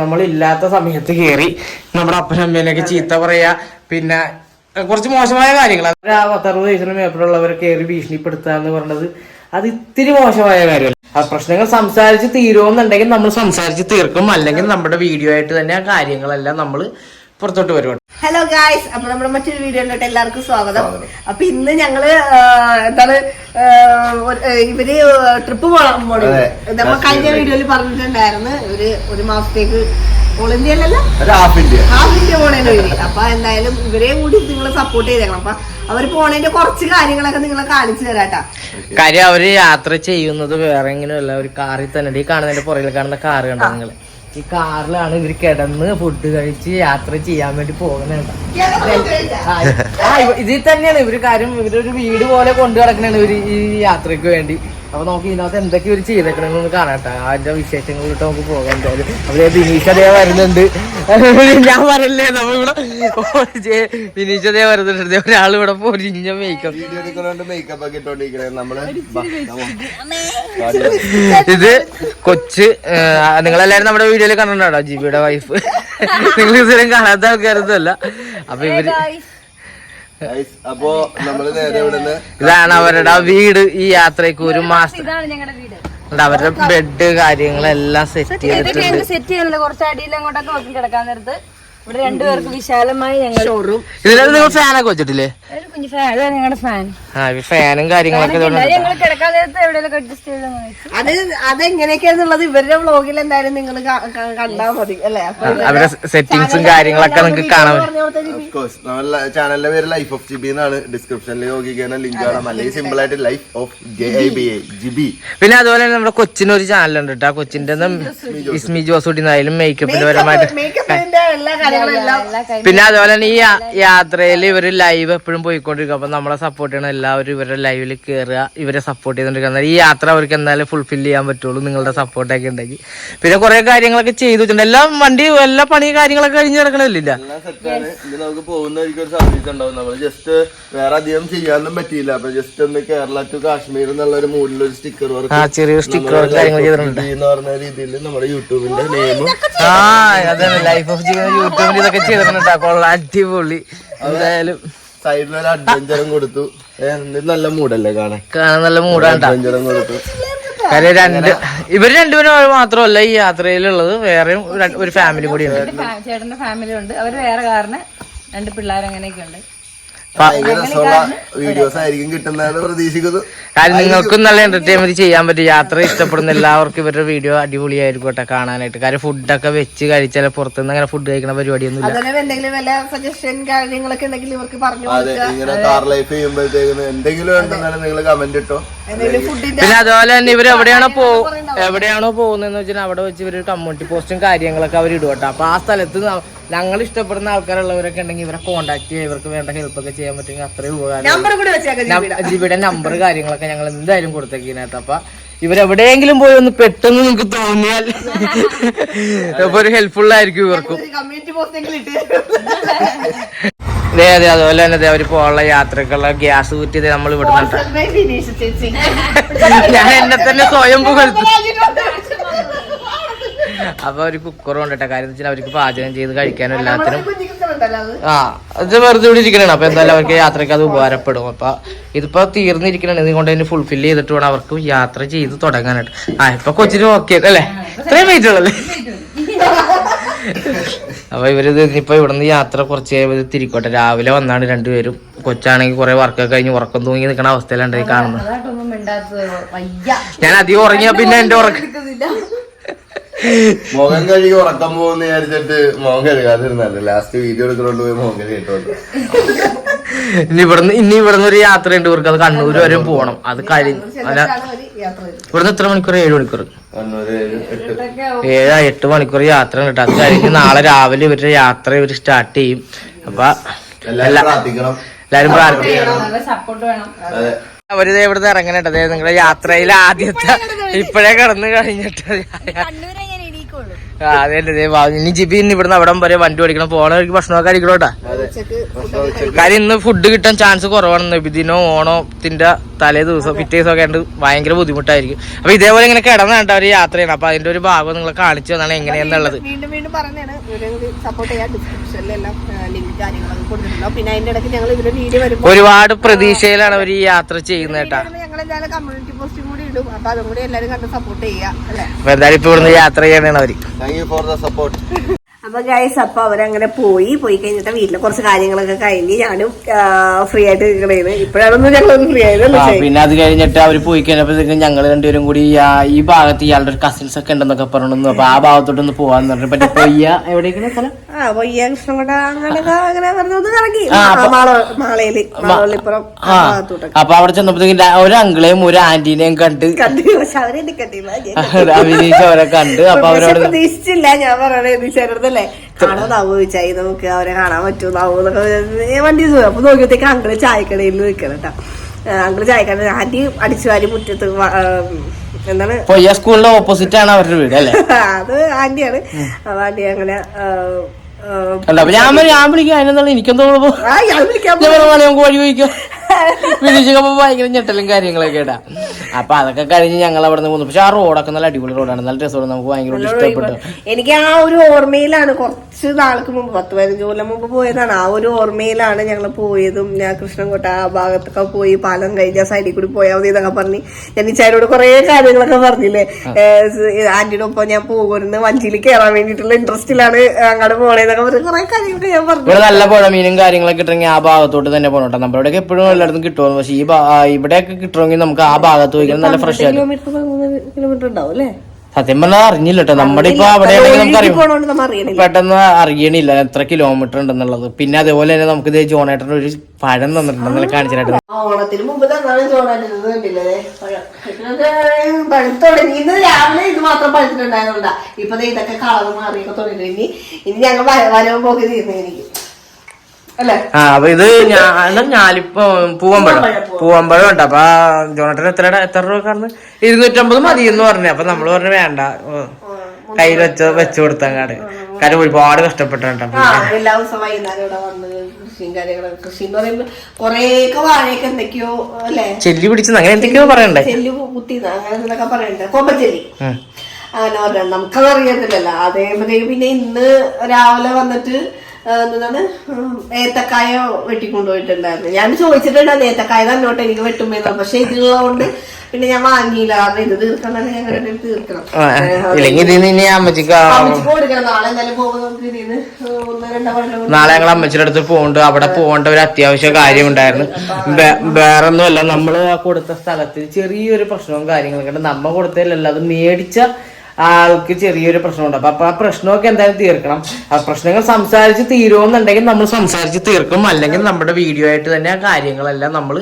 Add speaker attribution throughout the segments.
Speaker 1: നമ്മളില്ലാത്ത സമയത്ത് കേറി നമ്മുടെ അപ്പനമ്മേനൊക്കെ ചീത്ത പറയാ. പിന്നെ കുറച്ച് മോശമായ കാര്യങ്ങൾ ആ പത്തറുപത് വയസ്സിന് മേപ്പിലുള്ളവരെ കയറി ഭീഷണിപ്പെടുത്തുക എന്ന് പറഞ്ഞത് അത് ഇത്തിരി മോശമായ കാര്യമല്ല. ആ പ്രശ്നങ്ങൾ സംസാരിച്ച് തീരുമെന്നുണ്ടെങ്കിൽ നമ്മൾ സംസാരിച്ച് തീർക്കും. അല്ലെങ്കിൽ നമ്മുടെ വീഡിയോ ആയിട്ട് തന്നെ ആ കാര്യങ്ങളെല്ലാം നമ്മൾ പുറത്തോട്ട് വരുവാണ്.
Speaker 2: ഹലോ ഗായ്സ് അപ്പൊ നമ്മുടെ മറ്റൊരു വീഡിയോയിലോട്ട് എല്ലാവർക്കും സ്വാഗതം. അപ്പൊ ഇന്ന് ഞങ്ങൾ എന്താണ് ഇവർ ട്രിപ്പ് പോകാൻ പോണു നമ്മൾ കഴിഞ്ഞ വീഡിയോയിൽ പറഞ്ഞിട്ടുണ്ടായിരുന്നു. ഒരു ഒരു മാസത്തേക്ക് ഓൾ ഇന്ത്യ
Speaker 3: അല്ലല്ലോ ഹാഫ് ഇന്ത്യ
Speaker 2: ഹാഫ് ഇന്ത്യ പോണേന് വഴി അപ്പൊ എന്തായാലും ഇവരെയും കൂടി നിങ്ങൾ സപ്പോർട്ട് ചെയ്തേക്കണം. അപ്പൊ അവർ പോണേന്റെ കുറച്ച് കാര്യങ്ങളൊക്കെ നിങ്ങളെ കാണിച്ചു തരാട്ടാ.
Speaker 1: കാര്യം അവർ യാത്ര ചെയ്യുന്നത് വേറെ എങ്ങനെയല്ല ഒരു കാറിൽ തന്നെ. ഈ കാണുന്നതിന്റെ പുറകിൽ കാണുന്ന കാറ് കണ്ടോ നിങ്ങൾ? ഈ കാറിലാണ് ഇവർ കിടന്ന് ഫുഡ് കഴിച്ച് യാത്ര ചെയ്യാൻ വേണ്ടി പോകുന്നുണ്ട് ഇതിൽ തന്നെയാണ് ഇവർ കാര്യം ഇവരൊരു വീട് പോലെ കൊണ്ടു കിടക്കണാണ് ഇവർ ഈ യാത്രയ്ക്ക് വേണ്ടി. അപ്പൊ നോക്കി ഇതിനകത്ത് എന്തൊക്കെ ഒരു ചെയ്തേക്കണെന്ന് കാണട്ടെ അതിന്റെ വിശേഷങ്ങളിലോട്ട് നമുക്ക് പോകാം എന്തായാലും. അവർ ബിനീഷ് അതേ വരുന്നുണ്ട്. ഞാൻ പറയല്ലേ നമ്മളിവിടെ ബിനീഷ് അതേ വരുന്നുണ്ട്. ദേ ഒരാൾ ഇവിടെ പൊരിഞ്ഞ മേക്കപ്പ് ഇത് കൊച്ച് നിങ്ങളെല്ലാരും നമ്മുടെ വീഡിയോയിൽ കണ്ടിട്ടുണ്ടോ? ജിബിയുടെ വൈഫ് നിങ്ങൾ ഇതുവരെ കാണാത്ത ആൾക്കാരൊന്നും അല്ല അപ്പൊ
Speaker 3: ഇവർ അപ്പൊ നമ്മൾ നേരെ ഇവിടുന്ന്
Speaker 1: ഇതാണ് അവരുടെ വീട്. ഈ യാത്രയ്ക്ക് ഒരു മാസം.
Speaker 4: ഇതാണ് ഞങ്ങളുടെ വീട്.
Speaker 1: അവരുടെ ബെഡ് കാര്യങ്ങളെല്ലാം സെറ്റ് ചെയ്തിട്ടുണ്ട്.
Speaker 4: സെറ്റ് ചെയ്യാനുള്ള കുറച്ച് അടിയിൽ അങ്ങോട്ടൊക്കെ നോക്കി കിടക്കാൻ നേരത്ത്. ഇവിടെ രണ്ടുപേർക്ക് വിശാലമായി ഞങ്ങൾ ഷോറൂം
Speaker 1: ഇതിനകത്ത് നിങ്ങൾ ഫാനൊക്കെ വെച്ചിട്ടില്ലേ?
Speaker 4: ഒരു കുഞ്ഞു ഫാൻ അതാണ് ഞങ്ങളുടെ ഫാൻ
Speaker 1: ആ ഈ ഫാനും കാര്യങ്ങളൊക്കെ ഇതുകൊണ്ട്
Speaker 4: ഞങ്ങൾ കിടക്കാൻ നേരത്ത് എവിടെയെങ്കിലും അഡ്ജസ്റ്റ് ചെയ്ത്.
Speaker 2: അത് അതെങ്ങനെയൊക്കെയാന്നുള്ളത് ഇവരുടെ വ്ളോഗിൽ എന്തായാലും നിങ്ങൾ കണ്ടാ മതി അല്ലേ? അപ്പൊ
Speaker 1: അവരുടെ സെറ്റിങ്സും കാര്യങ്ങളൊക്കെ നിങ്ങൾക്ക് കാണാൻ
Speaker 3: നമ്മുടെ ചാനലിന്റെ പേര് ലൈഫ് ഓഫ് ജിബി എന്നാണ്. ഡിസ്ക്രിപ്ഷനിൽ നോക്കിക്കാൻ ലിങ്ക് കാണാം. അല്ലെങ്കിൽ സിമ്പിൾ ആയിട്ട് life of J I B A GB
Speaker 1: പിന്നെ അതുപോലെ തന്നെ നമ്മുടെ കൊച്ചിന് ഒരു ചാനലുണ്ട് കേട്ടോ ആ കൊച്ചിന്റെ ഇസ്മി ജോസൂട്ടി ആയാലും മേക്കപ്പിന്റെ പരമായിട്ട്
Speaker 2: മേക്കപ്പിന്റെ എല്ലാ കാര്യങ്ങളും
Speaker 1: പിന്നെ അതുപോലെ തന്നെ ഈ യാത്രയിൽ ഇവർ ലൈവ് എപ്പോഴും പോയിക്കൊണ്ടിരിക്കും. അപ്പൊ നമ്മളെ സപ്പോർട്ട് ചെയ്യണ എല്ലാവരും ഇവരുടെ ലൈവിൽ കയറുക ഇവരെ സപ്പോർട്ട് ചെയ്തോണ്ടിരിക്കുക. ഈ യാത്ര അവർക്ക് എന്തായാലും ഫുൾഫിൽ ചെയ്യാൻ പറ്റുള്ളൂ നിങ്ങളുടെ സപ്പോർട്ടൊക്കെ ഉണ്ടെങ്കിൽ പിന്നെ കുറെ കാര്യങ്ങളൊക്കെ ചെയ്തു വെച്ചിട്ടുണ്ട്. എല്ലാം വണ്ടി എല്ലാ പണി കാര്യങ്ങളൊക്കെ കഴിഞ്ഞ്
Speaker 3: ഇനി നമുക്ക് പോകുന്ന ഒരു സർവീസ് ഉണ്ടാവും. നമ്മൾ ജസ്റ്റ് വേറെ അധികം ചെയ്യാനൊന്നും പറ്റിയില്ല. അപ്പൊ ജസ്റ്റ് ഒന്ന് കേരള ടു കാശ്മീർ എന്നുള്ള ഒരു മൂഡിൽ ഒരു സ്റ്റിക്കർ വർക്ക്
Speaker 1: ആ ചെറിയൊരു സ്റ്റിക്കർ കാര്യങ്ങൾ ചെയ്തിട്ടുണ്ട്.
Speaker 3: പറഞ്ഞ രീതിയിൽ നമ്മുടെ യൂട്യൂബിന്റെ നെയിമും
Speaker 1: ആ അതെ ലൈഫ് ഓഫ് യൂട്യൂബിൽ ഇതൊക്കെ ചെയ്തിട്ടുണ്ട്? കൊള്ളാം അടിപൊളി. എന്തായാലും
Speaker 3: സൈഡിൽ ഒരു അഡ്വഞ്ചറും കൊടുത്തു. നല്ല മൂഡല്ലേ കാണാൻ?
Speaker 1: കാണാൻ നല്ല മൂടാണ്ടാ
Speaker 3: അഡ്വഞ്ചറും കൊടുത്തു.
Speaker 1: കാര്യം രണ്ട് ഇവർ രണ്ടുപേരും മാത്രമല്ല ഈ യാത്രയിലുള്ളത്. വേറെയും ഒരു- ഫാമിലി കൂടി ഉണ്ട്
Speaker 4: ചേട്ടന്റെ ഫാമിലി ഉണ്ട്. അവർ വേറെ കാരണം രണ്ട് പിള്ളേർ അങ്ങനെയൊക്കെ ഉണ്ട്
Speaker 3: രസമുള്ള വീഡിയോസ് ആയിരിക്കും കിട്ടുന്നതെന്ന് പ്രതീക്ഷിക്കുന്നു.
Speaker 1: കാര്യം നിങ്ങൾക്കും നല്ല എന്റർടൈൻമെന്റ് ചെയ്യാൻ പറ്റും. യാത്ര ഇഷ്ടപ്പെടുന്ന എല്ലാവർക്കും ഇവരുടെ വീഡിയോ അടിപൊളിയായിരിക്കും കേട്ടോ കാണാനായിട്ട്. കാര്യം ഫുഡൊക്കെ വെച്ച് കഴിച്ചാൽ പുറത്തുനിന്ന് അങ്ങനെ ഫുഡ് കഴിക്കുന്ന പരിപാടിയൊന്നും ഇല്ല
Speaker 2: അതുപോലെ എന്തെങ്കിലും സജഷൻ കാര്യങ്ങളൊക്കെ ഇവർക്ക് പറഞ്ഞു
Speaker 3: അതെ ഇങ്ങനെ കാർ ലൈഫ് ചെയ്യുമ്പോഴത്തേക്കും എന്തെങ്കിലും ഉണ്ടെന്നാലും നിങ്ങൾ കമന്റ് ഇട്ടോ?
Speaker 1: പിന്നെ അതുപോലെ തന്നെ ഇവർ എവിടെയാണോ പോ എവിടെയാണോ പോകുന്നതെന്ന് വെച്ചാൽ അവിടെ വെച്ച് ഇവർ കമ്മ്യൂണിറ്റി പോസ്റ്റും കാര്യങ്ങളൊക്കെ അവർ ഇടും കേട്ടോ. അപ്പൊ ആ സ്ഥലത്ത് ഞങ്ങൾ ഇഷ്ടപ്പെടുന്ന ആൾക്കാരുള്ളവരൊക്കെ ഉണ്ടെങ്കിൽ ഇവരെ കോണ്ടാക്ട് ചെയ്യുക ഇവർക്ക് വേണ്ട ഹെൽപ്പ് ഒക്കെ ചെയ്യാൻ പറ്റുമെങ്കിൽ അത്രയും ഉപകാരം.
Speaker 2: ജീവിയുടെ
Speaker 1: ജിബിയുടെ നമ്പർ കാര്യങ്ങളൊക്കെ ഞങ്ങൾ എന്തായാലും കൊടുത്തേക്കിനകത്ത്. അപ്പൊ ഇവരെവിടെയെങ്കിലും പോയി ഒന്ന് പെട്ടെന്ന് നിങ്ങൾക്ക് തോന്നിയാൽ അപ്പൊ ഒരു ഹെൽപ്ഫുൾ ആയിരിക്കും ഇവർക്കും.
Speaker 2: കമ്മ്യൂണിറ്റി പോസ്റ്റെങ്കിലും ഇട്ട്
Speaker 1: അതെ അതെ അതുപോലെ തന്നെ അവർ പോകാനുള്ള യാത്രക്കുള്ള ഗ്യാസ് കുറ്റി നമ്മൾ ഇവിടെ ഞാൻ എന്നെ തന്നെ സ്വയം പുകഴ്ത്തു. അപ്പൊ ഒരു കുക്കർ കൊണ്ടിട്ട കാര്യം വെച്ചാൽ അവർക്ക് പാചകം ചെയ്ത് കഴിക്കാനും എല്ലാത്തിനും ആ അത് വെറുതെ ഇവിടെ ഇരിക്കണാണ് അപ്പൊ എന്തായാലും അവർക്ക് യാത്രയ്ക്ക് അത് ഉപകാരപ്പെടും. അപ്പൊ ഇതിപ്പോ തീർന്നിരിക്കണാണ് ഇത് കൊണ്ട് തന്നെ ഫുൾഫിൽ ചെയ്തിട്ട് വേണം അവർക്ക് യാത്ര ചെയ്ത് തുടങ്ങാനായിട്ട്. ആ ഇപ്പൊ കൊച്ചിന് ഓക്കെ അല്ലേ? ഇത്രയും വെയിറ്റ് ഉള്ളല്ലേ അപ്പൊ ഇവർ ഇനിയിപ്പോ ഇവിടുന്ന് യാത്ര കുറച്ച് കഴിയുമ്പോൾ തിരിക്കോട്ടെ. രാവിലെ വന്നാണ് രണ്ടുപേരും. കൊച്ചാണെങ്കിൽ കുറെ വർക്കൊക്കെ കഴിഞ്ഞ് ഉറക്കം തൂങ്ങി നിൽക്കുന്ന അവസ്ഥയിലുണ്ടായി കാണുന്നത്. ഞാൻ അധികം ഉറങ്ങിയാ പിന്നെ എന്റെ ഉറക്കം
Speaker 3: മുഖം കഴുകി ഉറക്കം പോകുന്ന വിചാരിച്ചിട്ട് മുഖം കഴുകാതിരുന്നല്ലേ ലാസ്റ്റ് വീഡിയോ എടുക്കുന്നോണ്ട് പോയി മുഖം കഴുകിട്ടോണ്ട്
Speaker 1: ഇനി ഇവിടുന്ന് ഇനി ഇവിടുന്ന് ഒരു യാത്ര ഉണ്ട് ഇവർക്ക്. അത് കണ്ണൂർ വരെ പോകണം അത് കഴിഞ്ഞ് അല്ല ഇവിടുന്ന് എത്ര മണിക്കൂർ? ഏഴ് മണിക്കൂർ. ഏഴാ എട്ട്. മണിക്കൂർ യാത്ര കേട്ടോ. അത് കഴിഞ്ഞ് നാളെ രാവിലെ ഇവരുടെ യാത്ര ഇവർ സ്റ്റാർട്ട് ചെയ്യും. അപ്പൊ
Speaker 3: എല്ലാരും പ്രാർത്ഥിക്കണം.
Speaker 1: എല്ലാരും പ്രാർത്ഥിക്കണം.
Speaker 4: നല്ല സപ്പോർട്ട് വേണം.
Speaker 3: അതെ.
Speaker 1: അവരിത് ഇവിടുന്ന് ഇറങ്ങണേട്ടോ അതായത് നിങ്ങളുടെ യാത്രയിൽ ആദ്യത്തെ ഇപ്പോഴേ കടന്നു കഴിഞ്ഞിട്ട്
Speaker 4: കണ്ണൂരെ ഞാൻ എണീക്കുള്ളൂ
Speaker 1: ആ, അതെ അല്ലേ, ദേ ഇനി ജിബി ഇന്ന് ഇവിടുന്ന് അവിടെ വരെ വണ്ടി ഓടിക്കണം. പോണ വഴിക്ക് ഭക്ഷണമൊക്കെ അടിക്കണോട്ടാ? കാര്യം ഇന്ന് ഫുഡ് കിട്ടാൻ ചാൻസ് കുറവാണ് നബിദിനോ ഓണത്തിന്റെ തലേ ദിവസം പിറ്റേ ദിവസം ഒക്കെ ആയിട്ട് ഭയങ്കര ബുദ്ധിമുട്ടായിരിക്കും. അപ്പൊ ഇതേപോലെ ഇങ്ങനെ കിടന്നാണ്ട് അവർ യാത്ര ചെയ്യണം അപ്പൊ അതിന്റെ ഒരു ഭാഗം നിങ്ങൾ കാണിച്ചു തന്നാണ് എങ്ങനെയാന്നുള്ളത്.
Speaker 2: വീണ്ടും വീണ്ടും പറഞ്ഞാണ് സപ്പോർട്ട് ചെയ്യാൻ ഡിസ്ക്രിപ്ഷനിലെല്ലാം ലിങ്ക് കാര്യങ്ങളൊക്കെ കൊടുത്തിട്ടുണ്ടാവും പിന്നെ അതിന്റെ ഇടയ്ക്ക് ഞങ്ങൾ ഇവരുടെ വീഡിയോ വരുമ്പോൾ
Speaker 1: ഒരുപാട് പ്രതീക്ഷയിലാണ് അവർ ഈ യാത്ര ചെയ്യുന്നത് കേട്ടാ.
Speaker 2: ഞങ്ങൾ കമ്മ്യൂണിറ്റി പോസ്റ്റും ഇടും അപ്പൊ അതും കൂടി എല്ലാവരും കണ്ട് സപ്പോർട്ട് ചെയ്യുക അല്ലേ?
Speaker 1: അപ്പൊ എന്തായാലും ഇപ്പൊ ഇവിടുന്ന് യാത്ര ചെയ്യണതാണ് അവർ.
Speaker 3: Thank you for the support
Speaker 2: അപ്പൊ ഗൈസ് അപ്പൊ അവരങ്ങനെ പോയി. പോയി കഴിഞ്ഞിട്ട് വീട്ടിലെ കുറച്ച് കാര്യങ്ങളൊക്കെ കഴിഞ്ഞ് ഞാനും ഫ്രീ ആയിട്ട് നിൽക്കണേന്ന് ഇപ്പോഴാണൊന്നും ഞങ്ങളൊന്നും ഫ്രീ ആയതല്ലേ
Speaker 1: പിന്നെ അത് കഴിഞ്ഞിട്ട് അവർ പോയി കഴിഞ്ഞപ്പോഴത്തേക്കും ഞങ്ങൾ രണ്ടുപേരും കൂടി ആ- ഈ ഭാഗത്ത് ഇയാളുടെ ഒരു കസിൻസ് ഒക്കെ ഉണ്ടെന്നൊക്കെ പറഞ്ഞു അപ്പൊ ആ ഭാഗത്തോട്ടൊന്ന് പോവാന്ന് പറഞ്ഞു പറ്റി സ്ഥലം? അപ്പൊ- അവിടെ ചെന്നപ്പോഴത്തേക്കും ഒരു അങ്കിളെയും ഒരു ആന്റീനെയും കണ്ട്. അഭിനയിച്ച് അവരെ കണ്ട് അപ്പൊ അവരോട്
Speaker 2: പ്രതീക്ഷിച്ചില്ല ഞാൻ പറയണേ ചേർന്നല്ലേ കാണാതാവോ നമുക്ക് അവരെ കാണാൻ ഞാൻ വണ്ടി അപ്പൊ നോക്കിയത്തേക്ക് അങ്കിൾ ചായക്കടയിൽ നിൽക്കണം കേട്ടോ. അങ്കിൾ ചായക്കട ആന്റി അടിച്ചു വാരി മുറ്റത്ത് എന്താണ്?
Speaker 1: സ്കൂളിന്റെ ഓപ്പോസിറ്റ് ആണ് അവരുടെ വീട് അല്ലേ?
Speaker 2: അത് ആന്റിയാണ്. ആന്റി അങ്ങനെ
Speaker 1: അല്ല ഞാൻ ഞാൻ വിളിക്കാം അതിനെന്താണ് എനിക്കെന്തോ കുഴപ്പം?
Speaker 2: ആ, ഞാൻ വിളിക്കാൻ
Speaker 1: ഞാൻ പറഞ്ഞു, "മോനെ, നമുക്ക് വഴി ചോദിക്കാം വിളിച്ചപ്പോ ഭയങ്കര ഞെട്ടലും കാര്യങ്ങളൊക്കെ കേട്ടാ അപ്പൊ അതൊക്കെ കഴിഞ്ഞ് ഞങ്ങൾ അവിടെ നിന്ന് പോന്നു. പക്ഷെ ആ റോഡൊക്കെ നല്ല അടിപൊളി റോഡാണ് നല്ല രസമാണ്. നമുക്ക് ഭയങ്കര ഇഷ്ടപ്പെട്ടു.
Speaker 2: എനിക്ക് ആ ഒരു ഓർമ്മയിലാണ് കുറച്ച് നാൾക്ക് മുമ്പ് പത്ത് പതിനഞ്ച് കൊല്ലം മുമ്പ് പോയതാണ്. ആ ഒരു ഓർമ്മയിലാണ് ഞങ്ങൾ പോയതും. ഞാൻ കൃഷ്ണൻകോട്ട ആ ഭാഗത്തൊക്കെ പോയി പാലം കഴിഞ്ഞ സൈഡിൽ കൂടി പോയാൽ മതി എന്നൊക്കെ പറഞ്ഞ് ഞാൻ ഇച്ചാരോട് കുറെ കാര്യങ്ങളൊക്കെ പറഞ്ഞില്ലേ. ആന്റിയുടെ ഒപ്പം ഞാൻ പോകുന്നത് വഞ്ചിയിൽ കയറാൻ വേണ്ടിയിട്ടുള്ള ഇൻട്രസ്റ്റിലാണ് അങ്ങോട്ട് പോണേന്നൊക്കെ പറഞ്ഞ് കുറെ കാര്യങ്ങളൊക്കെ ഞാൻ പറഞ്ഞു
Speaker 1: ഇവിടെ നല്ല പുഴമീനും കാര്യങ്ങളൊക്കെ ഇട്ടെങ്കിൽ ആ ഭാഗത്തോട്ട് തന്നെ പോകണം കേട്ടോ നമ്മളോടൊക്കെ എപ്പോഴും എല്ലായിടത്തും കിട്ടുമോ പക്ഷെ ഈ ഇവിടെയൊക്കെ കിട്ടണമെങ്കിൽ നമുക്ക് ആ ഭാഗത്ത് പോയി നല്ല ഫ്രഷ് ആയിട്ട്
Speaker 2: കിലോമീറ്റർ ഉണ്ടാവും അല്ലേ?
Speaker 1: സത്യം പറഞ്ഞാൽ അറിഞ്ഞില്ല കേട്ടോ നമ്മുടെ ഇപ്പൊ അവിടെ നമുക്ക് അറിയാം
Speaker 2: പോണോണ്ട്
Speaker 1: പെട്ടെന്ന് അറിയണില്ല എത്ര കിലോമീറ്റർ ഉണ്ടെന്നുള്ളത്. പിന്നെ അതേപോലെ തന്നെ നമുക്ക് ഇതേ ജോണേട്ടൻ ഒരു പഴം തന്നിട്ടുണ്ടെന്നല്ല കാണിച്ചിട്ട്
Speaker 2: ഓണത്തിന് മുമ്പ് തന്നാണ് ചോറായിരുന്നത് കണ്ടില്ലേ? പഴം. തുടങ്ങി ഇന്ന് രാവിലെ ഇത് മാത്രം പഴുത്തിട്ടുണ്ടായതുകൊണ്ടാ. ഇപ്പൊ ഇതൊക്കെ കളറ് മാറിയൊക്കെ തുടങ്ങി ഇനി ഞങ്ങൾ വരവും തീർന്നു എനിക്ക്.
Speaker 1: ആ അപ്പൊ ഇത് ഞാലിപ്പോ പൂവമ്പഴം. പൂവമ്പഴം ഉണ്ട് അപ്പൊ ജോണട്ടൻ എത്ര എത്ര രൂപ കാരണം ഇരുന്നൂറ്റമ്പത് മതി എന്ന് പറഞ്ഞു. അപ്പൊ നമ്മൾ പറഞ്ഞു വേണ്ട. കയ്യിൽ വെച്ച് വെച്ചു കൊടുത്തങ്ങാട് കാര്യം ഒരുപാട് കഷ്ടപ്പെട്ടോ
Speaker 2: ആ എല്ലാ ദിവസവും വൈകുന്നേരം ഇവിടെ വന്ന് കൃഷിയും കാര്യങ്ങളൊക്കെ കൃഷി എന്ന് പറയുമ്പോ കൊറേയൊക്കെ വാഴയൊക്കെ എന്തൊക്കെയോ അല്ലേ?
Speaker 1: ചെല്ലി പിടിച്ചെന്ന് അങ്ങനെ എന്തൊക്കെയോ പറയണ്ടേ?
Speaker 2: ചെല്ലു കുത്തി അങ്ങനെ എന്തൊക്കെ പറയണ്ടേ? കൊമ്പച്ചെല്ലി. അങ്ങനെ പറഞ്ഞാൽ നമുക്കത് അറിയത്തില്ലല്ലോ. അതേപോലെ പിന്നെ ഇന്ന് രാവിലെ വന്നിട്ട് എന്താണ് ഏത്തക്കായ വെട്ടിക്കൊണ്ടുപോയിട്ടുണ്ടായിരുന്നു. ഞാൻ ചോദിച്ചിട്ടുണ്ടായിരുന്നു ഏത്തക്കായ തന്നോട്ട് എനിക്ക് വെട്ടുമ്പോ പക്ഷെ ഇതുള്ളതുകൊണ്ട് പിന്നെ ഞാൻ വാങ്ങിയില്ല. കാരണം ഇത് തീർക്കണം കണ്ടിട്ട് തീർക്കണം.
Speaker 1: അമ്മച്ചിക്ക്
Speaker 2: കൊടുക്കണം. നാളെ എന്തായാലും ഒന്ന് രണ്ടോ കൊല്ലം
Speaker 1: നാളെ ഞങ്ങൾ അമ്മച്ചിയുടെ അടുത്ത് പോകുന്നുണ്ട് അവിടെ പോകേണ്ട ഒരു അത്യാവശ്യ കാര്യം ഉണ്ടായിരുന്നു വേ- വേറൊന്നുമല്ല നമ്മൾ കൊടുത്ത സ്ഥലത്തിൽ ചെറിയൊരു പ്രശ്നവും കാര്യങ്ങളൊക്കെ നമ്മ കൊടുത്തതിലല്ല അത് മേടിച്ച ആൾക്ക് ചെറിയൊരു പ്രശ്നമുണ്ട്. അപ്പൊ അപ്പൊ ആ പ്രശ്നമൊക്കെ എന്തായാലും തീർക്കണം. ആ പ്രശ്നങ്ങൾ സംസാരിച്ച് തീരുമെന്നുണ്ടെങ്കിൽ നമ്മൾ സംസാരിച്ച് തീർക്കും. അല്ലെങ്കിൽ നമ്മുടെ വീഡിയോ ആയിട്ട് തന്നെ ആ കാര്യങ്ങളെല്ലാം നമ്മൾ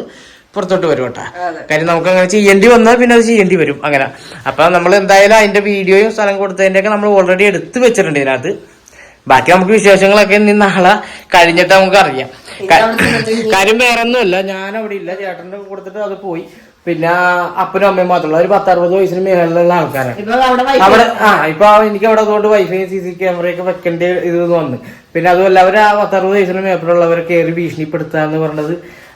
Speaker 1: പുറത്തോട്ട് വരും കേട്ടോ. കാര്യം നമുക്ക് അങ്ങനെ ചെയ്യേണ്ടി വന്നാൽ പിന്നെ അത് ചെയ്യേണ്ടി വരും. അങ്ങനെ. അപ്പൊ നമ്മൾ എന്തായാലും അതിന്റെ വീഡിയോയും സ്ഥലം കൊടുത്തതിന്റെ ഒക്കെ നമ്മൾ ഓൾറെഡി എടുത്ത് വെച്ചിട്ടുണ്ട് ഇതിനകത്ത്. ബാക്കി നമുക്ക് വിശേഷങ്ങളൊക്കെ ഇനി നാളെ കഴിഞ്ഞിട്ട് നമുക്ക് അറിയാം. കാര്യം വേറെ ഒന്നുമില്ല ഞാൻ അവിടെ ഇല്ല. ചേട്ടന്റെ കൊടുത്തിട്ട് അത് പോയി. പിന്നെ അപ്പനും അമ്മയും മാത്രമല്ല ഒരു പത്തറുപത് വയസ്സിന് മേളിലുള്ള ആൾക്കാരാണ്.
Speaker 2: ഇപ്പൊ അവിടെ
Speaker 1: ആ ഇപ്പൊ എനിക്ക് അവിടെ അതുകൊണ്ട് വൈഫൈ സി സി ക്യാമറയൊക്കെ വെക്കേണ്ട ഇത് വന്ന്. പിന്നെ അതുമല്ല അവർ ആ പത്തറുപത് വയസ്സിന് മേപ്പിലുള്ളവരെ കയറി ഭീഷണിപ്പെടുത്തുക എന്ന് പറഞ്ഞത്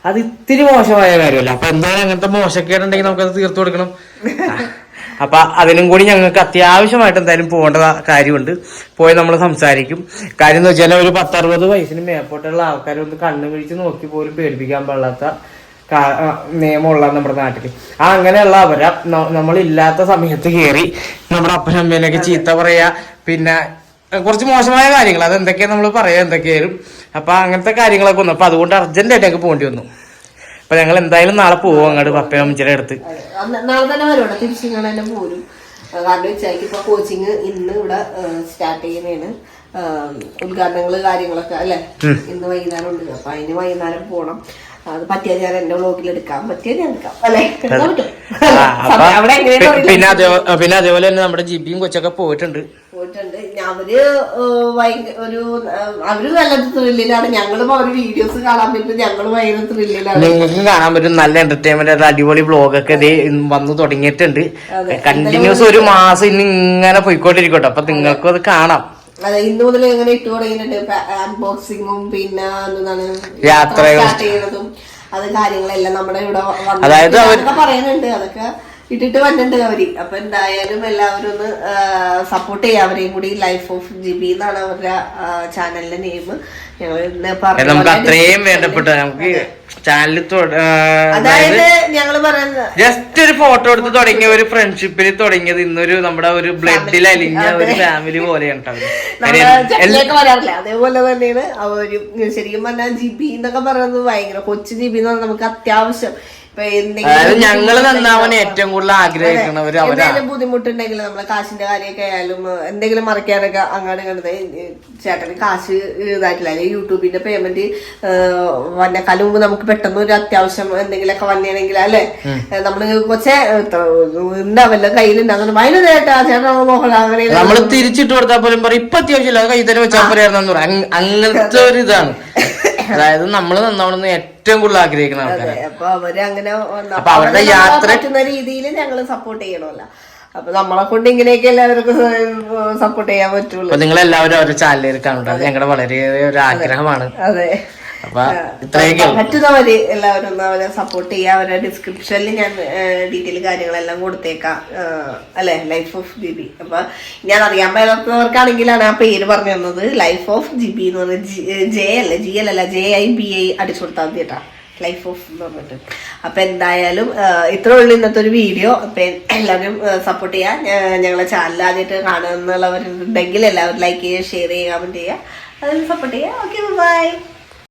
Speaker 1: അത് ഇത്തിരി മോശമായ കാര്യമല്ല. അപ്പൊ എന്തായാലും അങ്ങനത്തെ മോശക്കേടുണ്ടെങ്കിൽ നമുക്കത് തീർത്തു കൊടുക്കണം. അപ്പൊ അതിനും കൂടി ഞങ്ങൾക്ക് അത്യാവശ്യമായിട്ട് എന്തായാലും പോകേണ്ട കാര്യമുണ്ട്. പോയി നമ്മൾ സംസാരിക്കും. കാര്യം എന്ന് വെച്ചാൽ ഒരു പത്തറുപത് വയസ്സിന് മേപ്പോട്ടുള്ള ആൾക്കാരെ ഒന്ന് കണ്ണു വിഴിച്ച് നോക്കി പോലും പേടിപ്പിക്കാൻ പാടില്ലാത്ത നിയമമുള്ള നമ്മുടെ നാട്ടിൽ ആ അങ്ങനെയുള്ള അവരെ നമ്മളില്ലാത്ത സമയത്ത് കയറി നമ്മുടെ അപ്പനമ്മേനൊക്കെ ചീത്ത പറയാ. പിന്നെ കുറച്ച് മോശമായ കാര്യങ്ങൾ. അത് എന്തൊക്കെയാ നമ്മൾ പറയാ എന്തൊക്കെയായാലും. അപ്പൊ അങ്ങനത്തെ കാര്യങ്ങളൊക്കെ വന്നു. അപ്പൊ അതുകൊണ്ട് അർജന്റ് ആയിട്ട് ഞങ്ങൾക്ക് പോകേണ്ടി വന്നു. അപ്പൊ ഞങ്ങൾ എന്തായാലും നാളെ പോകും അങ്ങോട്ട് പപ്പയും അമ്മച്ചിയുടെ അടുത്ത്.
Speaker 2: നാളെ തന്നെ വരും. പോരും. കാരണം ഉച്ചയ്ക്ക് ഇപ്പൊ കോച്ചിങ് ഇന്ന് ഇവിടെ സ്റ്റാർട്ട് ചെയ്യുന്നതാണ് ഉദ്ഘാടനങ്ങൾ കാര്യങ്ങളൊക്കെ അല്ലെ? ഇന്ന് വൈകുന്നേരം ഉണ്ട്. അപ്പൊ അതിന് വൈകുന്നേരം പോണം. അത് പറ്റിയാൽ ഞാൻ എന്റെ എടുക്കാം. ഞാൻ എടുക്കാം. അല്ലെ? അവിടെ
Speaker 1: പിന്നെ അതേ പിന്നെ അതേപോലെ തന്നെ നമ്മുടെ ജിബിയും കൊച്ചൊക്കെ പോയിട്ടുണ്ട്.
Speaker 2: പോയിട്ടുണ്ട്. അവർ ഒരു അവർ നല്ല ത്രില്ലിലാണ് ഞങ്ങളും അവർ വീഡിയോസ് കാണാൻ പറ്റും. ഞങ്ങളും ഭയങ്കര ത്രില്ലിലാണ്
Speaker 1: നിങ്ങൾക്ക് കാണാൻ പറ്റും. നല്ല എന്റർടൈൻമെന്റ് അടിപൊളി ബ്ലോഗൊക്കെ ഇന്ന് വന്നു തുടങ്ങിയിട്ടുണ്ട്. കണ്ടിന്യൂസ് ഒരു മാസം ഇനി ഇങ്ങനെ പോയിക്കൊണ്ടിരിക്കട്ടെ. അപ്പൊ നിങ്ങൾക്കും അത് കാണാം.
Speaker 2: അതെ ഇന്ന് മുതൽ എങ്ങനെ ഇട്ട് തുടങ്ങിയിട്ടുണ്ട്. അൺബോക്സിങ്ങും പിന്നെ എന്താണ്
Speaker 1: യാത്ര
Speaker 2: സ്റ്റാർട്ട് ചെയ്യണതും അത് കാര്യങ്ങളെല്ലാം നമ്മുടെ ഇവിടെ
Speaker 1: അതായത്
Speaker 2: പറയുന്നുണ്ട് അതൊക്കെ ഇട്ടിട്ട് വന്നിട്ടുണ്ട് അവർ. അപ്പൊ എന്തായാലും എല്ലാവരും ഒന്ന് സപ്പോർട്ട് ചെയ്യാം അവരെയും കൂടി. ലൈഫ് ഓഫ് ജിബി എന്നാണ് അവരുടെ ചാനലിന്റെ നെയിം ഞങ്ങൾ
Speaker 1: നമുക്ക് അത്രയും വേണ്ടപ്പെട്ട നമുക്ക് ചാനലിൽ
Speaker 2: അതായത് ഞങ്ങൾ പറയുന്നത്
Speaker 1: ജസ്റ്റ് ഒരു ഫോട്ടോ എടുത്ത് തുടങ്ങിയ ഒരു ഫ്രണ്ട്ഷിപ്പിൽ തുടങ്ങിയത് ഇന്നൊരു നമ്മുടെ ഒരു ബ്ലഡിൽ അലിഞ്ഞ ഒരു ഫാമിലി പോലെയാണ്
Speaker 2: അതേപോലെ തന്നെയാണ്. ശരിക്കും പറഞ്ഞാൽ ജിബി എന്നൊക്കെ പറയുന്നത് ഭയങ്കര കൊച്ചു ജിബി എന്ന് പറഞ്ഞാൽ നമുക്ക് അത്യാവശ്യം.
Speaker 1: ഞങ്ങൾ നന്നാവാൻ ഏറ്റവും കൂടുതൽ ആഗ്രഹിക്കണവര് അവരാണ്.
Speaker 2: ബുദ്ധിമുട്ടുണ്ടെങ്കിൽ നമ്മളെ കാശിന്റെ കാര്യമൊക്കെ ആയാലും എന്തെങ്കിലും മറിക്കാനൊക്കെ അങ്ങോട്ട് കണ്ടത് ചേട്ടന് കാശ് ഇതായിട്ടില്ല. അല്ലെങ്കിൽ യൂട്യൂബിന്റെ പേയ്മെന്റ് വന്നേക്കാളും മുമ്പ് നമുക്ക് പെട്ടെന്ന് ഒരു അത്യാവശ്യം എന്തെങ്കിലുമൊക്കെ വന്നെയാണെങ്കിൽ അല്ലെ? നമ്മൾ കൊച്ചേ ഉണ്ടാവല്ലോ കയ്യിലുണ്ടാകുന്നു ഭയങ്കര ചേട്ടാ ചേട്ടൻ മോഹൻ അങ്ങനെ
Speaker 1: നമ്മൾ തിരിച്ചിട്ട് കൊടുത്താൽ പോലും പറയും ഇപ്പൊ അത്യാവശ്യമില്ല കൈ തന്നെ വെച്ചാൽ പറയാം. അങ്ങനത്തെ ഒരു ഇതാണ്. അതായത് നമ്മൾ നന്നാവണമെന്ന് ഏറ്റവും കൂടുതൽ ആഗ്രഹിക്കുന്ന ആൾക്കാരാണ്.
Speaker 2: അപ്പൊ അവർ അങ്ങനെ
Speaker 1: അപ്പൊ അവരുടെ യാത്ര-
Speaker 2: പറ്റുന്ന രീതിയിൽ ഞങ്ങൾ സപ്പോർട്ട് ചെയ്യണമല്ലോ. അപ്പൊ നമ്മളെ കൊണ്ട് ഇങ്ങനെയൊക്കെ എല്ലാവർക്കും സപ്പോർട്ട് ചെയ്യാൻ പറ്റുള്ളൂ.
Speaker 1: നിങ്ങൾ എല്ലാവരും അവരുടെ ചാനലിൽ കാണുന്നുണ്ട്. അത് ഞങ്ങളുടെ വളരെ ഒരു ആഗ്രഹമാണ്.
Speaker 2: അതെ. പറ്റുന്നവര് എല്ലാവരും ഒന്ന് അവരെ സപ്പോർട്ട് ചെയ്യുക അവരുടെ ഡിസ്ക്രിപ്ഷനിൽ ഞാൻ ഡീറ്റെയിൽ കാര്യങ്ങളെല്ലാം കൊടുത്തേക്കാം. അല്ലെ? ലൈഫ് ഓഫ് ജിബി അപ്പൊ ഞാൻ അറിയാൻ മേലാത്തവർക്കാണെങ്കിലാണ് ആ പേര് പറഞ്ഞു തന്നത്. ലൈഫ് ഓഫ് ജിബി എന്ന് പറഞ്ഞ ജെ അല്ല ജി എൽ അല്ല? ജെ ഐ ബി ഐ അടിച്ചു കൊടുത്താൽ മതി കേട്ടാ. ലൈഫ് ഓഫ് എന്ന് പറഞ്ഞിട്ട്. അപ്പൊ എന്തായാലും ഇത്രേ ഉള്ളൂ ഇന്നത്തെ ഒരു വീഡിയോ അപ്പൊ എല്ലാവരും സപ്പോർട്ട് ചെയ്യുക ഞങ്ങളെ ചാനൽ ആദ്യമായിട്ട് കാണുന്നുള്ളവരുണ്ടെങ്കിൽ എല്ലാവരും ലൈക്ക് ചെയ്യുക ഷെയർ ചെയ്യുക കമന്റ് ചെയ്യുക. അതിൽ സപ്പോർട്ട് ചെയ്യുക. Okay bye